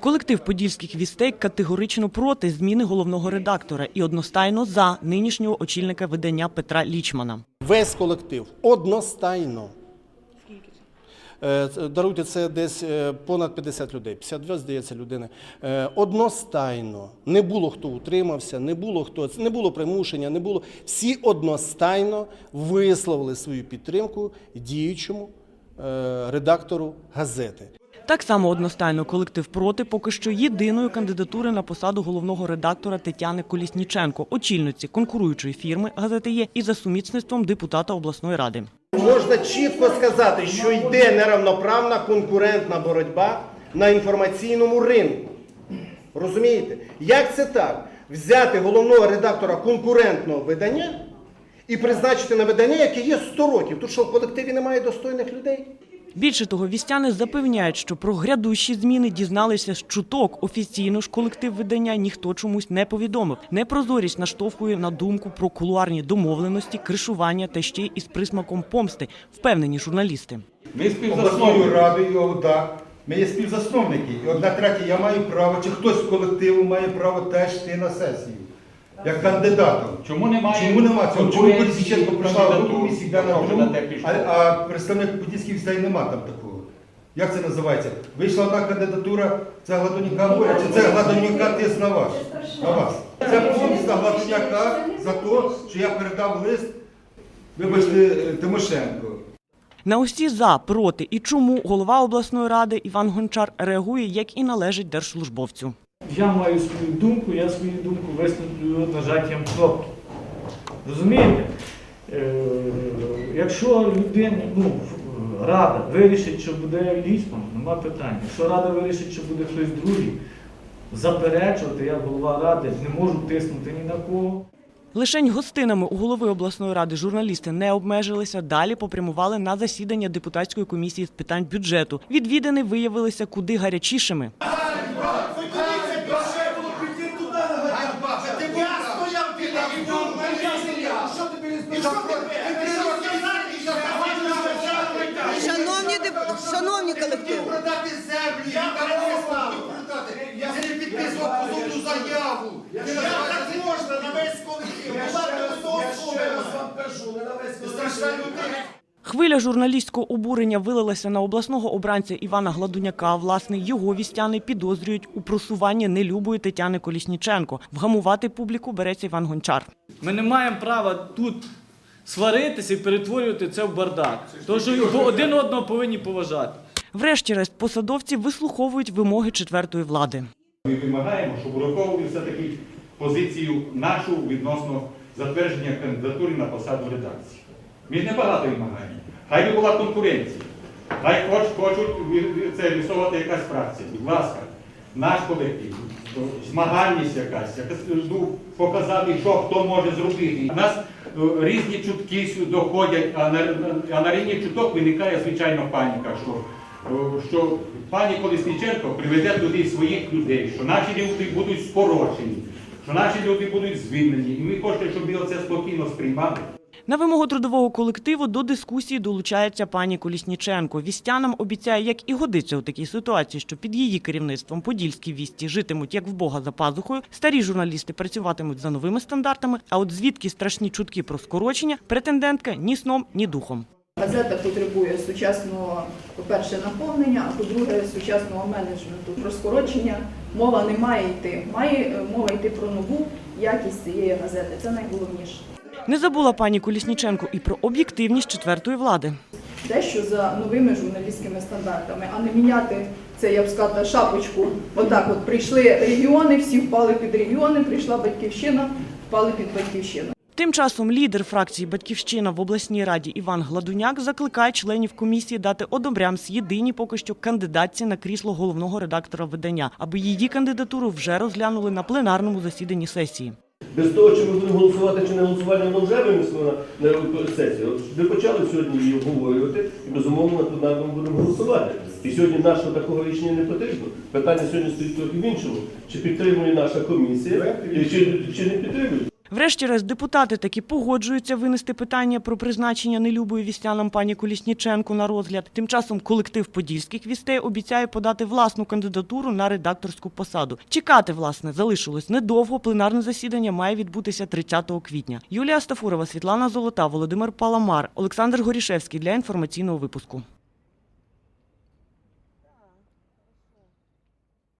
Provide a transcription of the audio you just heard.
Колектив подільських вістей категорично проти зміни головного редактора і одностайно за нинішнього очільника видання Петра Лічмана. Весь колектив одностайно. Е, Даруйте, це десь е, понад 50 людей, 52, здається, людини. Е, Одностайно. Не було хто утримався, не було хто, не було примушення, не було. Всі одностайно висловили свою підтримку діючому редактору газети. Так само одностайно колектив проти поки що єдиної кандидатури на посаду головного редактора Тетяни Колісніченко, очільниці конкуруючої фірми газети є і за сумісництвом депутата обласної ради. Можна чітко сказати, що йде неравноправна конкурентна боротьба на інформаційному ринку. Розумієте? Як це так? Взяти головного редактора конкурентного видання і призначити на видання, яке є 100 років. Тут що в колективі немає достойних людей? Більше того, вістяни запевняють, що про грядущі зміни дізналися з чуток. Офіційно ж колектив видання ніхто чомусь не повідомив. Непрозорість наштовхує на думку про кулуарні домовленості, кришування та ще й із присмаком помсти, впевнені журналісти. Ми обласною співзасновуємо. радою ОДА. Ми є співзасновники. І одна третя я маю право, чи хтось з колективу має право теж йти на сесію. Як кандидатом. Чому немає Чому нема цього? Чому конкуренції прийшла в на другу, на те пішов? а, а представник подільських вістей нема там такого. Як це називається? Вийшла одна кандидатура, це Гладоніка Боря, чи це Гладоніка тиск на вас? На вас. Це помста Гладоняка за те, що я передав лист, вибачте, Тимошенко. На усі за, проти і чому голова обласної ради Іван Гончар реагує, як і належить держслужбовцю. Я маю свою думку, я свою думку висловлюю нажаттям кнопки. Розумієте? Е, якщо людина, ну, рада вирішить, що буде лісман, нема питань. Якщо рада вирішить, що буде хтось другий, заперечувати, я голова ради, не можу тиснути ні на кого. Лишень гостинами у голови обласної ради журналісти не обмежилися. Далі попрямували на засідання депутатської комісії з питань бюджету. Відвідини виявилися куди гарячішими. Шановні деп- шановні колективи, продати землі, я Я не підписував позовну заяву. Як так можна на весь колектив? Я вам кажу, не на весь Страшна людина. Хвиля журналістського обурення вилилася на обласного обранця Івана Гладуняка. Власне, його вістяни підозрюють у просуванні нелюбої Тетяни Колісніченко. Вгамувати публіку береться Іван Гончар. Ми не маємо права тут сваритися і перетворювати це в бардак. Тому що один одного повинні поважати. Врешті-решт посадовці вислуховують вимоги четвертої влади. Ми вимагаємо, щоб враховували все-таки позицію нашу відносно затвердження кандидатури на посаду редакції. Ми небагато вимагаємо. Хай би була конкуренція. Хай хоч, хочуть це рисувати якась фракція. Будь ласка, наш колектив, змагальність якась, якась ну, показати, що хто може зробити. У нас е, різні чутки доходять, а на, а на рівні чуток виникає звичайно паніка, що, е, що пані Колісніченко приведе туди своїх людей, що наші люди будуть скорочені, що наші люди будуть звільнені. І ми хочемо, щоб ми це спокійно сприймали. На вимогу трудового колективу до дискусії долучається пані Колісніченко. Вістянам обіцяє, як і годиться у такій ситуації, що під її керівництвом подільські вісті житимуть як в Бога за пазухою. Старі журналісти працюватимуть за новими стандартами. А от звідки страшні чутки про скорочення, претендентка ні сном, ні духом. Газета потребує сучасного, по-перше, наповнення, а по-друге, сучасного менеджменту. Про скорочення мова не має йти. Має е, мова йти про нову якість цієї газети. Це найголовніше. Не забула пані Колісніченко і про об'єктивність четвертої влади. Те, що за новими журналістськими стандартами, а не міняти це, я б сказала, шапочку. Отак, от прийшли регіони, всі впали під регіони, прийшла батьківщина, впали під батьківщину. Тим часом лідер фракції Батьківщина в обласній раді Іван Гладуняк закликає членів комісії дати одобрямс єдиній поки що кандидатці на крісло головного редактора видання, аби її кандидатуру вже розглянули на пленарному засіданні сесії. Без того, чи ми будемо голосувати чи не голосувати, воно вже винесло на, сесію. Ми почали сьогодні її обговорювати і безумовно на пленарному будемо голосувати. І сьогодні нашого такого рішення не потрібно. Питання сьогодні стоїть трохи в іншому. Чи підтримує наша комісія, чи, чи не підтримує. Врешті-решт депутати таки погоджуються винести питання про призначення нелюбої вістянам пані Колісніченку на розгляд. Тим часом колектив подільських вістей обіцяє подати власну кандидатуру на редакторську посаду. Чекати, власне, залишилось недовго. Пленарне засідання має відбутися 30 квітня. Юлія Стафурова, Світлана Золота, Володимир Паламар, Олександр Горішевський для інформаційного випуску.